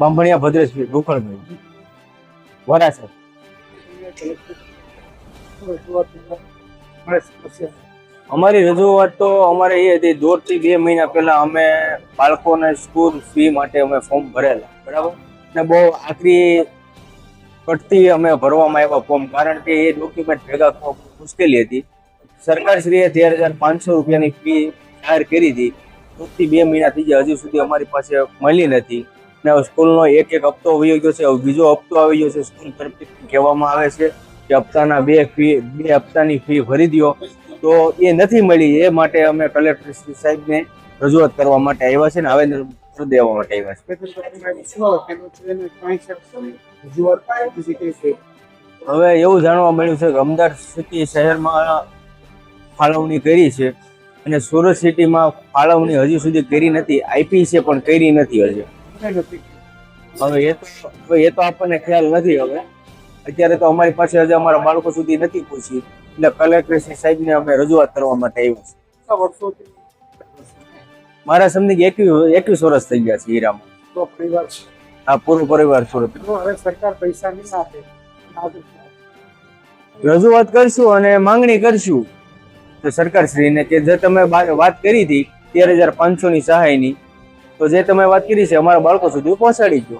બાંભણિયા ભદ્રેશભાઈ ગોકળભાઈ વરાસર અમારી રજૂઆત તો અમારે એ હતી દોઢથી બે મહિના પહેલા અમે બાળકોને સ્કૂલ ફી માટે અમે ફોર્મ ભરેલા. બરાબર? ને બહુ આખરી પડતી અમે ભરવામાં આવ્યા ફોર્મ કારણ કે એ ડોક્યુમેન્ટ ભેગા થવા મુશ્કેલી હતી. સરકારશ્રીએ તેર હજાર પાંચસો રૂપિયાની ફી જાહેર કરી હતી. દોઢથી બે મહિના થઈ ગયા, હજુ સુધી અમારી પાસે મળી નથી. ને સ્કૂલનો એક એક હપ્તો આવી ગયો છે. બીજો હપ્તો આવી ગયો છે સ્કૂલ તરફથી કહેવામાં આવે છે કે હપ્તાના બે ફી, બે હપ્તાની ફી ભરી દ્યો. તો એ નથી મળી. એ માટે અમે કલેક્ટર શ્રી સાહેબને રજૂઆત કરવા માટે આવ્યા છે ને આવેદન દેવા માટે આવ્યા છે. હવે એવું જાણવા મળ્યું છે કે અમદાવાદ સિટી શહેરમાં ફાળવણી કરી છે અને સુરત સિટીમાં ફાળવણી હજી સુધી કરી નથી. આઈપીસી પણ કરી નથી હજી. હવે એ તો એ તો આપણને ખ્યાલ નથી હવે. અત્યારે તો અમારી પાસે હજી અમારા બાળકો સુધી નથી પહોંચી એટલે કલેક્ટર સાહેબને અમે રજૂઆત કરવા માટે આવ્યો છે મારા સમજી એકવીસ એકવીસ વર્ષ થઈ ગયા છે હીરામાં. હા પૂરો પરિવાર સુરત સરકાર પૈસા નહીં આપે. રજૂઆત કરશું અને માંગણી કરશું. તો સરકારશ્રીને કે જે તમે વાત કરી હતી તેર હજાર પાંચસો ની સહાયની તો જે તમે વાત કરી છે અમારા બાળકો સુધી પહોંચાડી દો